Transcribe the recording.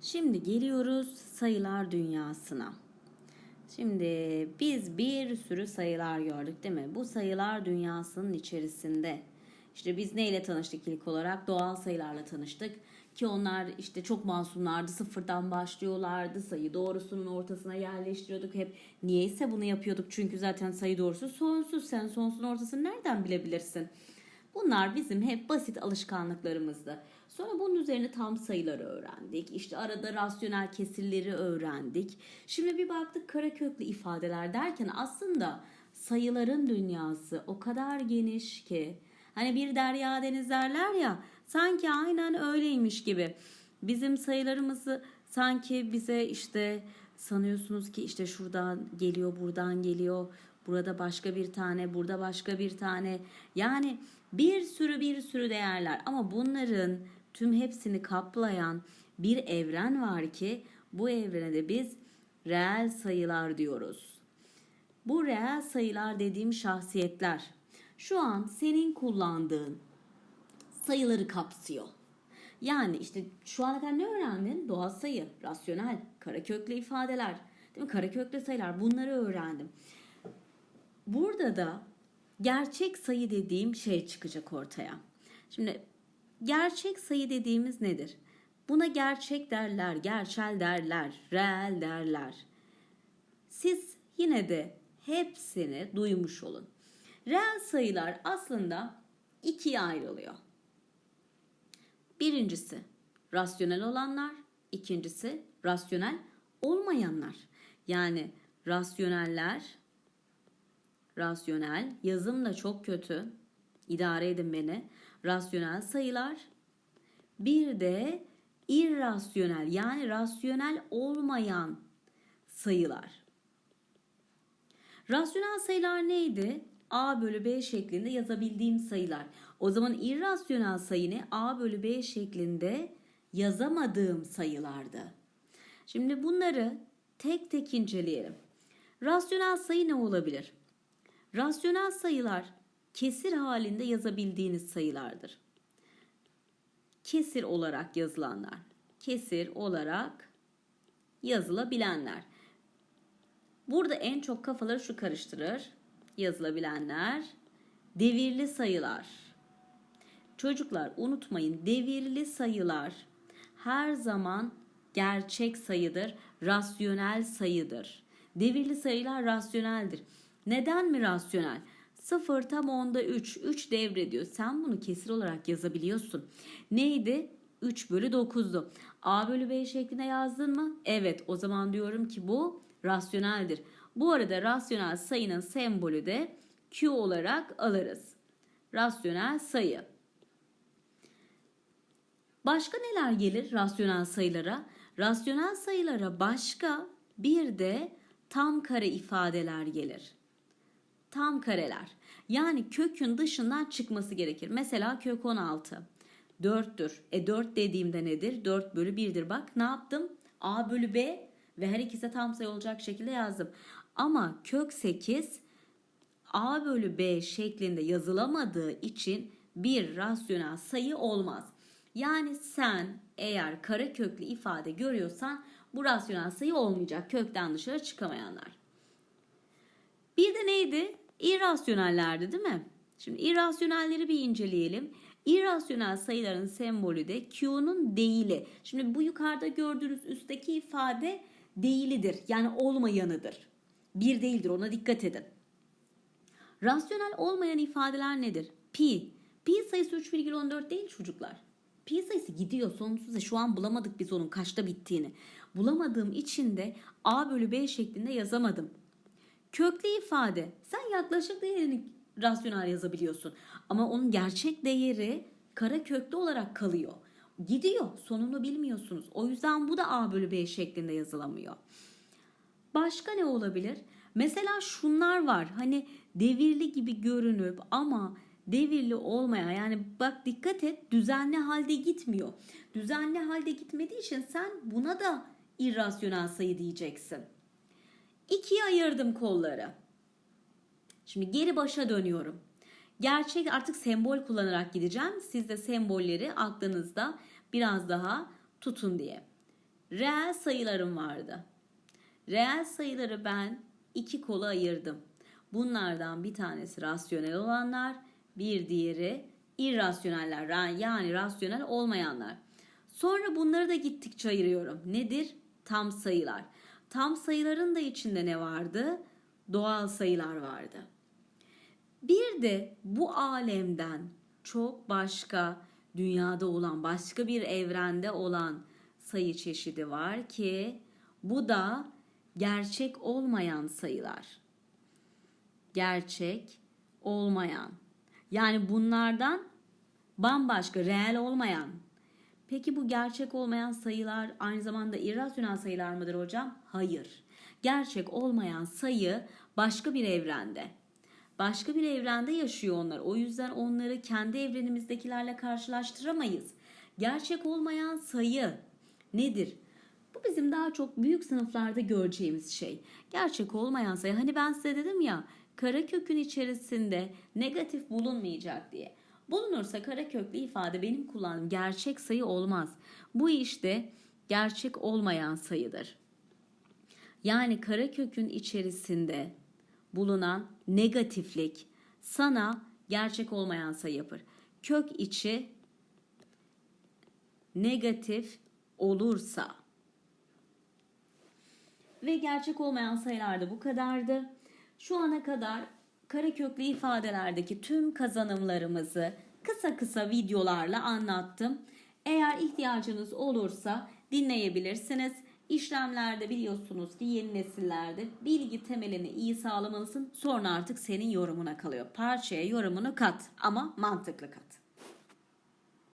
Şimdi geliyoruz sayılar dünyasına. Şimdi biz bir sürü sayılar gördük değil mi? Bu sayılar dünyasının içerisinde işte biz neyle tanıştık ilk olarak? Doğal sayılarla tanıştık. Ki onlar işte çok masumlardı, sıfırdan başlıyorlardı. Sayı doğrusunun ortasına yerleştiriyorduk hep. Niyeyse bunu yapıyorduk çünkü zaten sayı doğrusu sonsuz. Sen sonsusun ortasını nereden bilebilirsin? Bunlar bizim hep basit alışkanlıklarımızdı. Sonra bunun üzerine tam sayıları öğrendik. İşte arada rasyonel kesirleri öğrendik. Şimdi bir baktık karaköklü ifadeler derken aslında sayıların dünyası o kadar geniş ki hani bir derya deniz derler ya sanki aynen öyleymiş gibi. Bizim sayılarımızı sanki bize işte sanıyorsunuz ki işte şuradan geliyor, buradan geliyor. Burada başka bir tane, burada başka bir tane. Yani bir sürü bir sürü değerler ama bunların tüm hepsini kaplayan bir evren var ki bu evrene de biz reel sayılar diyoruz. Bu reel sayılar dediğim şahsiyetler şu an senin kullandığın sayıları kapsıyor. Yani işte şu ana kadar ne öğrendin? Doğal sayı, rasyonel, karaköklü ifadeler, değil mi? Karaköklü sayılar bunları öğrendim. Burada da gerçek sayı dediğim şey çıkacak ortaya. Şimdi gerçek sayı dediğimiz nedir? Buna gerçek derler, gerçel derler, reel derler. Siz yine de hepsini duymuş olun. Reel sayılar aslında ikiye ayrılıyor. Birincisi rasyonel olanlar, ikincisi rasyonel olmayanlar. Yani rasyoneller, rasyonel, yazım da çok kötü. İdare edin beni. Rasyonel sayılar. Bir de irrasyonel yani rasyonel olmayan sayılar. Rasyonel sayılar neydi? A bölü B şeklinde yazabildiğim sayılar. O zaman irrasyonel sayı ne? A bölü B şeklinde yazamadığım sayılardı. Şimdi bunları tek tek inceleyelim. Rasyonel sayı ne olabilir? Rasyonel sayılar kesir halinde yazabildiğiniz sayılardır. Kesir olarak yazılanlar. Kesir olarak yazılabilenler. Burada en çok kafaları şu karıştırır. Yazılabilenler, devirli sayılar. Çocuklar unutmayın devirli sayılar her zaman gerçek sayıdır, rasyonel sayıdır. Devirli sayılar rasyoneldir. Neden mi rasyonel? 0 tam onda 3. 3 devrediyor. Sen bunu kesir olarak yazabiliyorsun. Neydi? 3 bölü 9'du. A bölü B şeklinde yazdın mı? Evet. O zaman diyorum ki bu rasyoneldir. Bu arada rasyonel sayının sembolü de Q olarak alırız. Rasyonel sayı. Başka neler gelir rasyonel sayılara? Rasyonel sayılara başka bir de tam kare ifadeler gelir. Tam kareler. Yani kökün dışından çıkması gerekir. Mesela kök 16. 4'tür. E 4 dediğimde nedir? 4 bölü 1'dir. Bak ne yaptım? A bölü B ve her ikisi tam sayı olacak şekilde yazdım. Ama kök 8 A bölü B şeklinde yazılamadığı için bir rasyonel sayı olmaz. Yani sen eğer kare köklü ifade görüyorsan bu rasyonel sayı olmayacak. Kökten dışarı çıkamayanlar. Bir de neydi? İrrasyonellerdi değil mi? Şimdi irrasyonelleri bir inceleyelim. İrrasyonel sayıların sembolü de Q'nun değili. Şimdi bu yukarıda gördüğünüz üstteki ifade değilidir. Yani olmayanıdır. Bir değildir ona dikkat edin. Rasyonel olmayan ifadeler nedir? Pi. Pi sayısı 3,14 değil çocuklar. Pi sayısı gidiyor sonsuzda. Şu an bulamadık biz onun kaçta bittiğini. Bulamadığım için de A bölü B şeklinde yazamadım. Köklü ifade. Sen yaklaşık değerini rasyonel yazabiliyorsun. Ama onun gerçek değeri kara köklü olarak kalıyor. Gidiyor. Sonunu bilmiyorsunuz. O yüzden bu da A bölü B şeklinde yazılamıyor. Başka ne olabilir? Mesela şunlar var. Hani devirli gibi görünüp ama devirli olmayan yani bak dikkat et düzenli halde gitmiyor. Düzenli halde gitmediği için sen buna da irrasyonel sayı diyeceksin. İkiye ayırdım kolları. Şimdi geri başa dönüyorum. Gerçek artık sembol kullanarak gideceğim. Siz de sembolleri aklınızda biraz daha tutun diye. reel sayılarım vardı. Reel sayıları ben iki kola ayırdım. Bunlardan bir tanesi rasyonel olanlar, bir diğeri irrasyoneller ra- yani rasyonel olmayanlar. Sonra bunları da gittikçe ayırıyorum. Nedir? Tam sayılar. Tam sayıların da içinde ne vardı? Doğal sayılar vardı. Bir de bu alemden çok başka dünyada olan başka bir evrende olan sayı çeşidi var ki bu da gerçek olmayan sayılar. Gerçek olmayan. Yani bunlardan bambaşka, reel olmayan. Peki bu gerçek olmayan sayılar aynı zamanda irrasyonel sayılar mıdır hocam? Hayır. Gerçek olmayan sayı başka bir evrende. Başka bir evrende yaşıyor onlar. O yüzden onları kendi evrenimizdekilerle karşılaştıramayız. Gerçek olmayan sayı nedir? Bu bizim daha çok büyük sınıflarda göreceğimiz şey. Gerçek olmayan sayı. Hani ben size dedim ya kara kökün içerisinde negatif bulunmayacak diye. Bulunursa kara köklü ifade benim kullandığım gerçek sayı olmaz. Bu işte gerçek olmayan sayıdır. Yani kara kökün içerisinde bulunan negatiflik sana gerçek olmayan sayı yapar. Kök içi negatif olursa ve gerçek olmayan sayılar da bu kadardı. Şu ana kadar kareköklü ifadelerdeki tüm kazanımlarımızı kısa kısa videolarla anlattım. Eğer ihtiyacınız olursa dinleyebilirsiniz. İşlemlerde biliyorsunuz ki yeni nesillerde bilgi temelini iyi sağlamalısın. Sonra artık senin yorumuna kalıyor. Parçaya yorumunu kat ama mantıklı kat.